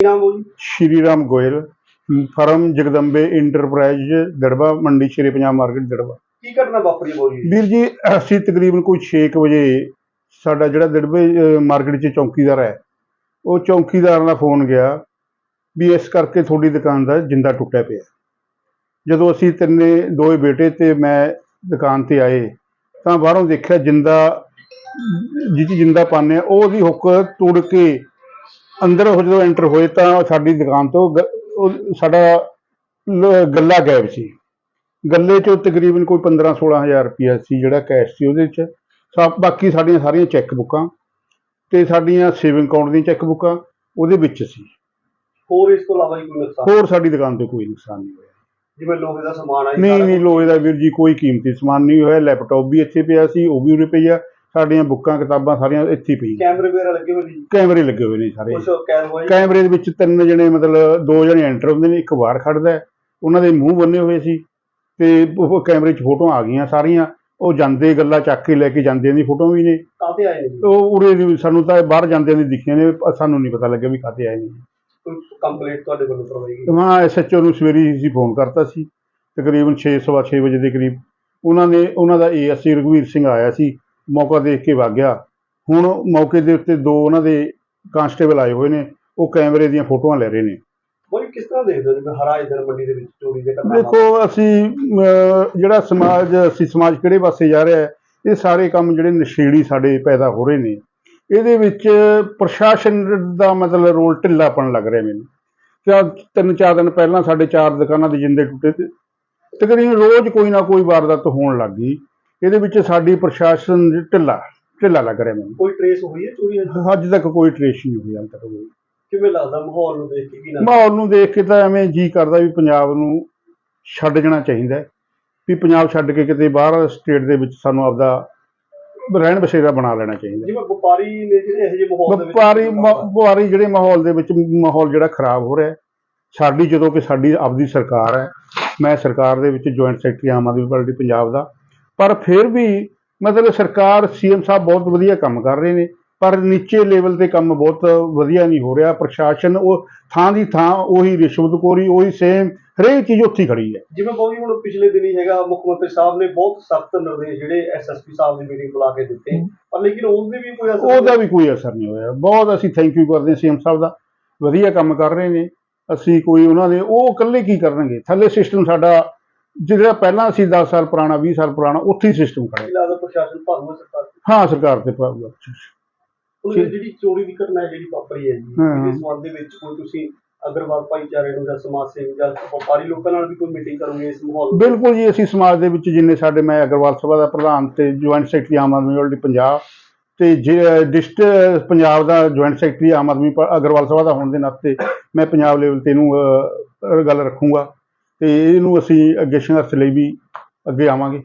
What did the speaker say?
ਨਾਮ ਹੋ ਜੀ। Shri Ram Goyal firm Jagdambe enterprise ਦੜਬਾ Mandi Shri Punjab market ਦੜਬਾ। ਕੀ ਘਟਨਾ ਵਾਪਰੀ ਬੋਲ ਜੀ? ਵੀਰ ਜੀ ਅਸੀਂ ਤਕਰੀਬਨ ਕੋਈ 6 ਵਜੇ ਸਾਡਾ ਜਿਹੜਾ ਦੜਬੇ ਮਾਰਕੀਟ 'ਚ ਚੌਕੀਦਾਰ ਹੈ ਉਹ ਚੌਕੀਦਾਰ ਦਾ ਫੋਨ ਗਿਆ ਵੀ ਇਸ ਕਰਕੇ ਤੁਹਾਡੀ ਦੁਕਾਨ ਦਾ ਜਿੰਦਾ ਟੁੱਟਿਆ ਪਿਆ। ਜਦੋਂ ਅਸੀਂ ਤਿੰਨੇ ਦੋਏ ਬੇਟੇ ਤੇ ਮੈਂ ਦੁਕਾਨ ਤੇ ਆਏ ਤਾਂ ਬਾਹਰੋਂ ਦੇਖਿਆ ਜਿੰਦਾ ਜਿਹ 'ਚ ਜਿੰਦਾ ਆ ਉਹ ਉਹਦੀ ਹੁੱਕ ਤੋੜ ਕੇ ਅੰਦਰ ਉਹ ਜਦੋਂ ਐਂਟਰ ਹੋਏ ਤਾਂ ਸਾਡੀ ਦੁਕਾਨ ਤੋਂ ਗ- ਉਹ ਸਾਡਾ ਲ- ਗੱਲਾ ਗਾਇਬ ਸੀ। ਗੱਲੇ 'ਚੋਂ ਤਕਰੀਬਨ ਕੋਈ 15 16000 ਰੁਪਇਆ ਸੀ ਜਿਹੜਾ ਕੈਸ਼ ਸੀ ਉਹਦੇ 'ਚ। ਸਭ ਬਾਕੀ ਸਾਡੀਆਂ ਸਾਰੀਆਂ ਚੈੱਕ ਬੁੱਕਾਂ ਤੇ ਸਾਡੀਆਂ ਸੇਵਿੰਗ ਅਕਾਊਂਟ ਦੀਆਂ ਚੈੱਕ ਬੁੱਕਾਂ ਉਹਦੇ ਵਿੱਚ ਸੀ। ਹੋਰ ਇਸ ਤੋਂ ਇਲਾਵਾ ਜੀ ਕੋਈ ਨੁਕਸਾਨ? ਹੋਰ ਸਾਡੀ ਦੁਕਾਨ ਤੇ ਕੋਈ ਨੁਕਸਾਨ ਨਹੀਂ ਹੋਇਆ। ਜਿਵੇਂ ਲੋਹੇ ਦਾ ਸਮਾਨ ਆ ਜੀ ਨਹੀਂ ਸਾਰਾ ਨਹੀਂ ਲੋਹੇ ਦਾ ਵੀਰ ਜੀ ਕੋਈ ਕੀਮਤੀ ਸਮਾਨ ਨਹੀਂ ਹੋਇਆ। ਲੈਪਟਾਪ ਵੀ ਇੱਥੇ ਪਿਆ ਸੀ ਉਹ ਵੀ ਉਰੇ ਪਿਆ ਸਾਡੀਆਂ ਬੁੱਕਾਂ ਕਿਤਾਬਾਂ ਸਾਰੀਆਂ ਇੱਥੇ ਹੀ ਪਈਆਂ। ਕੈਮਰੇ ਵਗੈਰਾ ਲੱਗੇ ਹੋਏ ਨੇ ਕੈਮਰੇ ਲੱਗੇ ਹੋਏ ਨੇ ਸਾਰੇ। ਕੁਝ ਕੈਦ ਹੋਏ? ਜੀ? ਕੈਮਰੇ ਦੇ ਵਿੱਚ ਤਿੰਨ ਜਣੇ ਮਤਲਬ ਦੋ ਜਣੇ ਐਂਟਰ ਹੁੰਦੇ ਨੇ ਇੱਕ ਬਾਹਰ ਖੜਦਾ ਹੈ। ਉਹਨਾਂ ਦੇ ਮੂੰਹ ਬੰਨੇ ਹੋਏ ਸੀ ਤੇ ਉਹ ਕੈਮਰੇ 'ਚ ਫੋਟੋਆਂ ਆ ਗਈਆਂ ਸਾਰੀਆਂ। ਉਹ ਜਾਂਦੇ ਗੱਲਾਂ ਚੱਕ ਕੇ ਲੈ ਕੇ ਜਾਂਦੇ ਦੀ ਫੋਟੋ ਵੀ ਨੇ। ਕਾਹਤੇ ਆਏ ਨੇ ਉਹ ਉਰੇ ਸਾਨੂੰ ਤਾਂ ਬਾਹਰ ਜਾਂਦਿਆਂ ਦੀ ਦਿਖੀਆਂ ਨੇ ਸਾਨੂੰ ਨਹੀਂ ਪਤਾ ਲੱਗਿਆ ਵੀ ਕਾਤੇ ਆਏ ਨੇ। ਕੰਪਲੀਟ ਤੁਹਾਡੇ ਵੱਲੋਂ ਕਰਵਾਈ ਗਈ? ਮੈਂ ਐਸਐਚਓ ਨੂੰ ਸਵੇਰੇ ਹੀ ਸੀ ਫੋਨ ਕਰਤਾ ਸੀ। ਤਕਰੀਬਨ 6:30 ਵਜੇ ਦੇ ਕਰੀਬ। ਉਹਨਾਂ ਨੇ ਉਹਨਾਂ ਦਾ ਏਐਸਸੀ ਰਘਵੀਰ ਸਿੰਘ ਆਇਆ ਸੀ। ਮੌਕਾ ਦੇਖ ਕੇ ਵਗ ਗਿਆ। ਹੁਣ ਮੌਕੇ ਦੇ ਉੱਤੇ ਦੋ ਉਹਨਾਂ ਦੇ ਕਾਂਸਟੇਬਲ ਆਏ ਹੋਏ ਨੇ ਉਹ ਕੈਮਰੇ ਦੀਆਂ ਫੋਟੋਆਂ ਲੈ ਰਹੇ ਨੇ। ਬੋਲ ਕਿਸ ਤਰ੍ਹਾਂ ਦੇਖਦੇ ਹੋ ਜਿਵੇਂ ਹਰਾ ਇਧਰ ਮੰਡੀ ਦੇ ਵਿੱਚ ਚੋਰੀ ਦੇ ਘਟਨਾ ਦੇਖੋ ਅਸੀਂ ਜਿਹੜਾ ਸਮਾਜ ਅਸੀਂ ਸਮਾਜ ਕਿਹੜੇ ਪਾਸੇ ਜਾ ਰਿਹਾ ਹੈ ਇਹ ਸਾਰੇ ਕੰਮ ਜਿਹੜੇ ਨਸ਼ੇੜੀ ਸਾਡੇ ਪੈਦਾ ਹੋ ਰਹੇ ਨੇ। ਇਹਦੇ ਵਿੱਚ ਪ੍ਰਸ਼ਾਸਨ ਦਾ ਮਤਲਬ ਰੋਲ ਢਿੱਲਾਪਣ ਲੱਗ ਰਿਹਾ ਮੈਨੂੰ। ਕਿ ਤਿੰਨ ਚਾਰ ਦਿਨ ਪਹਿਲਾਂ ਸਾਡੇ ਚਾਰ ਦੁਕਾਨਾਂ ਦੇ ਜਿੰਦੇ ਟੁੱਟੇ ਤੇ ਤਕਰੀਬਨ ਰੋਜ਼ ਕੋਈ ਨਾ ਕੋਈ ਵਾਰਦਾਤ ਹੋਣ ਲੱਗ ਗਈ। ਇਹਦੇ ਵਿੱਚ ਸਾਡੀ ਪ੍ਰਸ਼ਾਸਨ ਢਿੱਲਾ ਢਿੱਲਾ ਲੱਗ ਰਿਹਾ ਮੈਨੂੰ। ਕੋਈ ਟ੍ਰੇਸ ਹੋਈ ਹੈ ਚੋਰੀ? ਅੱਜ ਤੱਕ ਕੋਈ ਟ੍ਰੇਸ ਨਹੀਂ ਹੋਈ ਹਾਲ ਤੱਕ ਕੋਈ। ਕਿਵੇਂ ਲੱਗਦਾ ਮਾਹੌਲ ਨੂੰ ਦੇਖ ਕੇ ਕੀ ਲੱਗਦਾ? ਮਾਹੌਲ ਨੂੰ ਦੇਖ ਕੇ ਤਾਂ ਐਵੇਂ ਜੀ ਕਰਦਾ ਵੀ ਪੰਜਾਬ ਨੂੰ ਛੱਡ ਜਾਣਾ ਚਾਹੀਦਾ ਵੀ ਪੰਜਾਬ ਛੱਡ ਕੇ ਕਿਤੇ ਬਾਹਰ ਸਟੇਟ ਦੇ ਵਿੱਚ ਸਾਨੂੰ ਆਪਦਾ ਰਹਿਣ ਬਸੇਰਾ ਬਣਾ ਲੈਣਾ ਚਾਹੀਦਾ ਜਿਵੇਂ ਵਪਾਰੀ ਨੇ ਜਿਹੜੇ ਇਹੋ ਜਿਹੇ ਮਾਹੌਲ ਦੇ ਵਿੱਚ ਵਪਾਰੀ ਵਪਾਰੀ ਜਿਹੜੇ ਮਾਹੌਲ ਦੇ ਵਿੱਚ ਮਾਹੌਲ ਜਿਹੜਾ ਖਰਾਬ ਹੋ ਰਿਹਾ ਸਾਡੀ ਜਦੋਂ ਕਿ ਸਾਡੀ ਆਪਦੀ ਸਰਕਾਰ ਹੈ ਮੈਂ ਸਰਕਾਰ ਦੇ ਵਿੱਚ joint secretary Aam Aadmi party Punjab ਦਾ ਪਰ ਫਿਰ ਵੀ ਮਤਲਬ ਸਰਕਾਰ ਸੀਐਮ ਸਾਹਿਬ ਬਹੁਤ ਵਧੀਆ ਕੰਮ ਕਰ ਰਹੇ ਨੇ ਪਰ ਨੀਚੇ ਲੈਵਲ ਤੇ ਕੰਮ ਬਹੁਤ ਵਧੀਆ ਨਹੀਂ ਹੋ ਰਿਹਾ। ਪ੍ਰਸ਼ਾਸਨ ਉਹ ਥਾਂ ਦੀ ਥਾਂ ਉਹੀ ਰਿਸ਼ਵਤਖੋਰੀ ਉਹੀ ਸੇਮ ਹਰੇਕ ਚੀਜ਼ ਉੱਥੇ ਖੜੀ ਹੈ। ਜਿਵੇਂ ਬਾਬੂ ਜੀ ਹੁਣ ਪਿਛਲੇ ਦਿਨੀ ਹੈਗਾ ਮੁੱਖ ਮੰਤਰੀ ਸਾਹਿਬ ਨੇ ਬਹੁਤ ਸਖਤ ਨਿਰਦੇਸ਼ ਜਿਹੜੇ ਐਸਐਸਪੀ ਸਾਹਿਬ ਦੀ ਮੀਟਿੰਗ ਬੁਲਾ ਕੇ ਦਿੱਤੇ ਪਰ ਲੇਕਿਨ ਉਹਦੇ ਵੀ ਕੋਈ ਅਸਰ ਉਹਦਾ ਵੀ ਕੋਈ ਅਸਰ ਨਹੀਂ ਹੋਇਆ। ਬਹੁਤ ਅਸੀਂ ਥੈਂਕ ਯੂ ਕਰਦੇ ਹਾਂ ਸੀਐਮ ਸਾਹਿਬ ਦਾ। ਵਧੀਆ ਕੰਮ ਕਰ ਰਹੇ ਨੇ। ਅਸੀਂ ਕੋਈ ਉਹਨਾਂ ਦੇ ਉਹ ਇਕੱਲੇ ਕੀ ਕਰਨਗੇ? ਥੱਲੇ ਸਿਸਟਮ ਸਾਡਾ ਜਿਹੜਾ ਪਹਿਲਾਂ ਅਸੀਂ 10 ਸਾਲ ਪੁਰਾਣਾ 20 ਸਾਲ ਪੁਰਾਣਾ ਉੱਥੇ ਹੀ ਸਿਸਟਮ ਖੜਾ ਲੱਗਦਾ ਪ੍ਰਸ਼ਾਸਨ ਸਰਕਾਰ ਹਾਂ ਸਰਕਾਰ ਤੇ ਪਾਊਗਾ ਹੁਣ ਇਹ ਜਿਹੜੀ ਚੋਰੀ ਦੀ ਘਟਨਾ ਹੈ ਜਿਹੜੀ ਵਾਪਰੀ ਹੈ ਜੀ ਹਾਂ। ਇਹਦੇ ਸੰਬੰਧ ਦੇ ਵਿੱਚ ਕੋਈ ਤੁਸੀਂ ਅਗਰਵਾਲ ਭਾਈਚਾਰੇ ਨੂੰ ਜਾਂ ਸਮਾਜ ਸੇਵੀ ਜਾਂ ਵਪਾਰੀ ਲੋਕਾਂ ਨਾਲ ਵੀ ਕੋਈ ਮੀਟਿੰਗ ਕਰੋਗੇ ਇਸ ਮਾਹੌਲ ਨੂੰ? ਬਿਲਕੁਲ ਜੀ ਅਸੀਂ ਸਮਾਜ ਦੇ ਵਿੱਚ ਜਿੰਨੇ ਸਾਡੇ ਮੈਂ ਅਗਰਵਾਲ ਸਭਾ ਦਾ ਪ੍ਰਧਾਨ ਤੇ joint secretary Aam Aadmi party Punjab ਤੇ ਡਿਸਟ੍ਰਿਕਟ ਪੰਜਾਬ ਦਾ ਜੁਆਇੰਟ ਸੈਕਟਰੀ ਆਮ ਆਦਮੀ ਪਾ- ਅਗਰਵਾਲ ਸਭਾ ਦਾ ਹੋਣ ਦੇ ਨਾਤੇ ਮੈਂ ਪੰਜਾਬ ਲੈਵਲ ਤੇ ਇਹਨੂੰ ਅਹ, ਗੱਲ ਰੱਖੂੰਗਾ ਤੇ ਇਹਨੂੰ ਅਸੀਂ ਅੱਗੇ ਸੰਘਰਸ਼ ਲਈ ਵੀ ਅੱਗੇ ਆਵਾਂਗੇ।